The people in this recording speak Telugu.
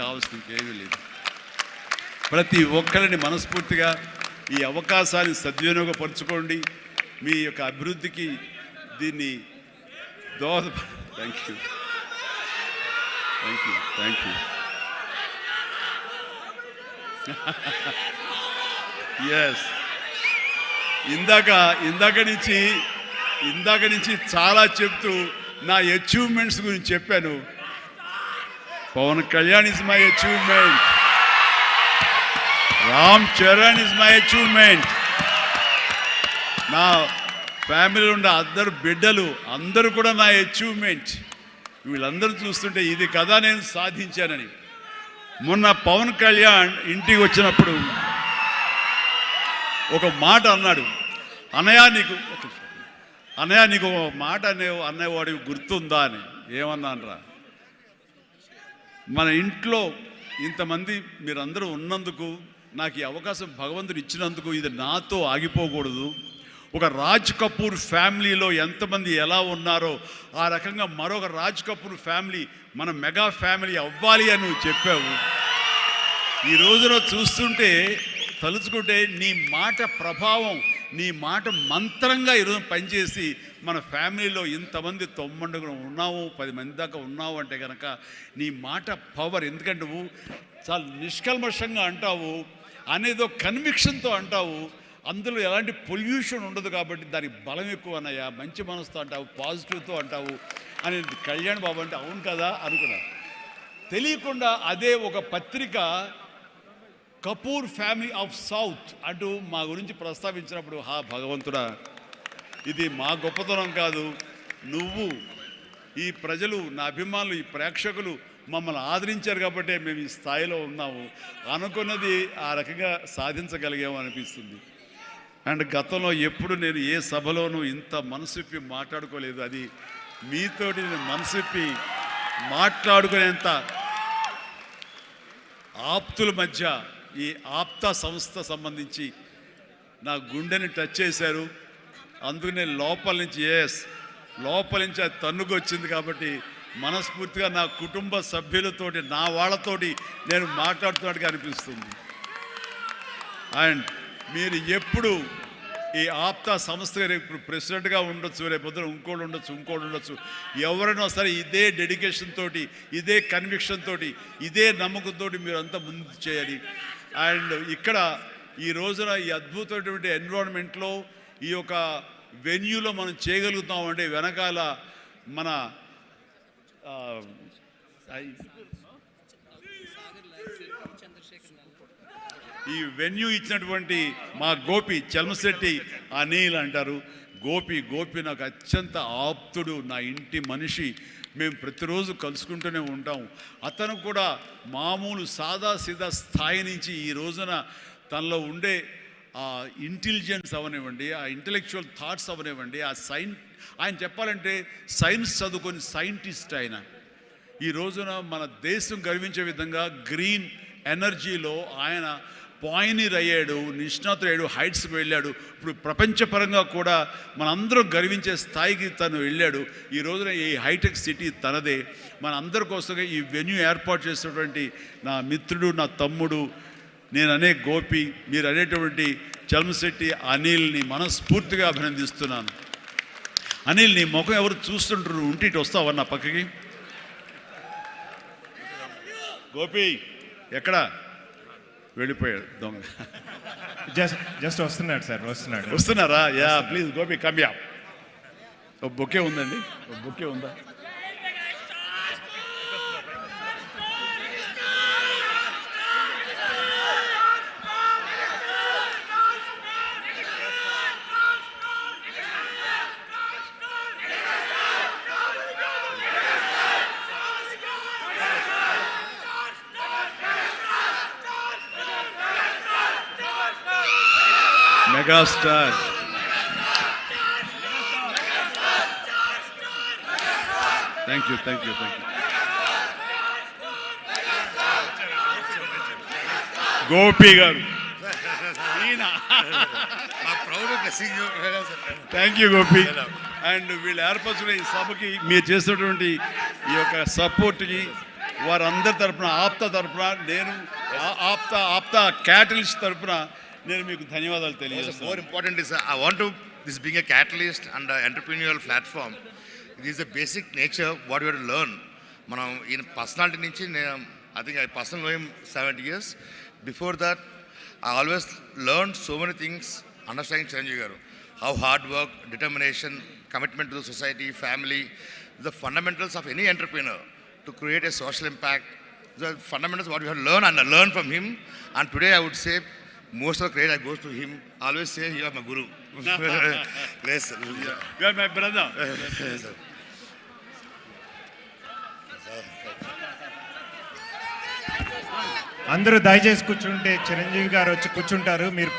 కావాల్సిన ఇంకేమీ లేదు. ప్రతి ఒక్కరిని మనస్ఫూర్తిగా ఈ అవకాశాన్ని సద్వినియోగపరచుకోండి. మీ యొక్క అభివృద్ధికి దీన్ని దోహద thank you. Thank you thank you. Yes ఇందాక ఇందాక నుంచి ఇందాక నుంచి చాలా చెప్తూ నా అచీవ్మెంట్స్ గురించి చెప్పాను. Pawan Kalyan is my achievement Ram Charan is my achievement నా ఫ్యామిలీలో ఉన్న అందరు బిడ్డలు అందరూ కూడా నా అచీవ్మెంట్ వీళ్ళందరూ చూస్తుంటే ఇది కదా నేను సాధించానని. మొన్న పవన్ కళ్యాణ్ ఇంటికి వచ్చినప్పుడు ఒక మాట అన్నాడు. అన్నయ్య నీకు ఒక అన్నయ్య నీకు ఒక మాట అనే అన్నయ్యవాడికి గుర్తుందా అని. ఏమన్నానరా? మన ఇంట్లో ఇంతమంది మీరందరూ ఉన్నందుకు నాకు ఈ అవకాశం భగవంతుడు ఇచ్చినందుకు ఇది నాతో ఆగిపోకూడదు. ఒక రాజ్ కపూర్ ఫ్యామిలీలో ఎంతమంది ఎలా ఉన్నారో ఆ రకంగా మరొక రాజ్ కపూర్ ఫ్యామిలీ మన మెగా ఫ్యామిలీ అవ్వాలి అని నువ్వు చెప్పావు. ఈ రోజున చూస్తుంటే తలుచుకుంటే నీ మాట ప్రభావం నీ మాట మంత్రంగా ఈరోజు పనిచేసి మన ఫ్యామిలీలో ఇంతమంది తొమ్మండుగా ఉన్నావు పది మంది దాకా ఉన్నావు అంటే కనుక నీ మాట పవర్. ఎందుకంటే నువ్వు చాలా నిష్కల్మషంగా అంటావు అనేదో కన్విక్షన్తో అంటావు అందులో ఎలాంటి పొల్యూషన్ ఉండదు కాబట్టి దానికి బలం ఎక్కువ అన్నయ్య మంచి మనసుతో అంటావు పాజిటివ్తో అంటావు అని కళ్యాణ్ బాబు అంటే అవును కదా అనుకున్నా తెలియకుండా అదే ఒక పత్రిక కపూర్ ఫ్యామిలీ ఆఫ్ సౌత్ అంటూ మా గురించి ప్రస్తావించినప్పుడు హా భగవంతుడా ఇది మా గొప్పతనం కాదు. నువ్వు ఈ ప్రజలు నా అభిమానులు ఈ ప్రేక్షకులు మమ్మల్ని ఆదరించారు కాబట్టి మేము ఈ స్థాయిలో ఉన్నాము. అనుకున్నది ఆ రకంగా సాధించగలిగాము అనిపిస్తుంది. అండ్ గతంలో ఎప్పుడు నేను ఏ సభలోనూ ఇంత మనసుప్పి మాట్లాడుకోలేదు. అది మీతోటి నేను మనసిప్పి మాట్లాడుకునేంత ఆప్తుల మధ్య ఈ ఆప్త సంస్థ సంబంధించి నా గుండెని టచ్ చేశారు. అందుకనే లోపల నుంచి ఎస్ లోపల నుంచి అది తన్నుకొచ్చింది కాబట్టి మనస్ఫూర్తిగా నా కుటుంబ సభ్యులతోటి నా వాళ్ళతోటి నేను మాట్లాడుతున్నట్టుగా అనిపిస్తుంది. అండ్ మీరు ఎప్పుడు ఈ ఆప్తా సంస్థ ఇప్పుడు ప్రెసిడెంట్గా ఉండొచ్చు రేపు పొద్దున ఇంకోటి ఉండొచ్చు ఇంకోటి ఉండొచ్చు. ఎవరైనా సరే ఇదే డెడికేషన్ తోటి ఇదే కన్విక్షన్ తోటి ఇదే నమ్మకంతో మీరు అంతా ముందు చేయాలి. అండ్ ఇక్కడ ఈ రోజున ఈ అద్భుతమైనటువంటి ఎన్విరాన్మెంట్లో ఈ యొక్క వెన్యూలో మనం చేయగలుగుతాం అంటే వెనకాల మన ఈ వెన్యూ ఇచ్చినటువంటి మా గోపి చలమశెట్టి అనిల్ అంటారు. గోపి గోపి నాకు అత్యంత ఆప్తుడు నా ఇంటి మనిషి. మేము ప్రతిరోజు కలుసుకుంటూనే ఉంటాం. అతను కూడా మామూలు సాదా సీదా స్థాయి నుంచి ఈ రోజున తనలో ఉండే ఆ ఇంటెలిజెన్స్ అవనివ్వండి ఆ ఇంటలెక్చువల్ థాట్స్ అవనివ్వండి ఆ సైన్ ఆయన చెప్పాలంటే సైన్స్ చదువుకొని సైంటిస్ట్ ఆయన. ఈ రోజున మన దేశం గర్వించే విధంగా గ్రీన్ ఎనర్జీలో ఆయన పాయినీర్ అయ్యాడు నిష్ణాతుడయ్యాడు హైట్స్కి వెళ్ళాడు. ఇప్పుడు ప్రపంచపరంగా కూడా మనందరం గర్వించే స్థాయికి తను వెళ్ళాడు. ఈ రోజున ఈ హైటెక్ సిటీ తనదే. మన అందరి కోసంగా ఈ వెన్యూ ఏర్పాటు చేసినటువంటి నా మిత్రుడు నా తమ్ముడు నేను అనే గోపి మీరు అనేటువంటి చలమశెట్టి అనిల్ని మనస్ఫూర్తిగా అభినందిస్తున్నాను. అనిల్ నీ ముఖం ఎవరు చూస్తుంటారు? ఉంటే ఇటు వస్తావా నా పక్కకి? గోపి ఎక్కడ? వెళ్ళిపోయాడు దొంగ. జస్ట్ జస్ట్ వస్తున్నాడు సార్ వస్తున్నాడు. వస్తున్నారా? యా ప్లీజ్ గోపి కమ్యా ఒక బొకే ఉందండి. ఒక బొకే ఉందా? Megastar thank you thank you thank you Gopi garu. Thank you Gopi and వీళ్ళు ఏర్పరచిన ఈ సభకి మీరు చేసినటువంటి ఈ యొక్క సపోర్ట్కి వారందరి తరపున ఆప్త తరపున నేను ఆప్త ఆప్త క్యాటలిస్ట్ తరపున నేను మీకు ధన్యవాదాలు more తెలియజేస్తాను important is uh, I want to this being a catalyst and an entrepreneurial platform. This is the basic nature what we have to learn. మనం ఈయన పర్సనాలిటీ నుంచి నేను I think I personal know seventy years before that I always learn so many things understanding Chiranjeevi garu how hard work determination commitment to the society family the fundamentals of any entrepreneur to create a social impact the fundamentals what we have learned and I learned from him. And today I would say most of the credit goes to him. I always say you are my guru. yes, sir. You are my brother. Yes, sir. అందరూ దయచేసి కూర్చుంటే చిరంజీవి గారు వచ్చి కూర్చుంటారు మీరు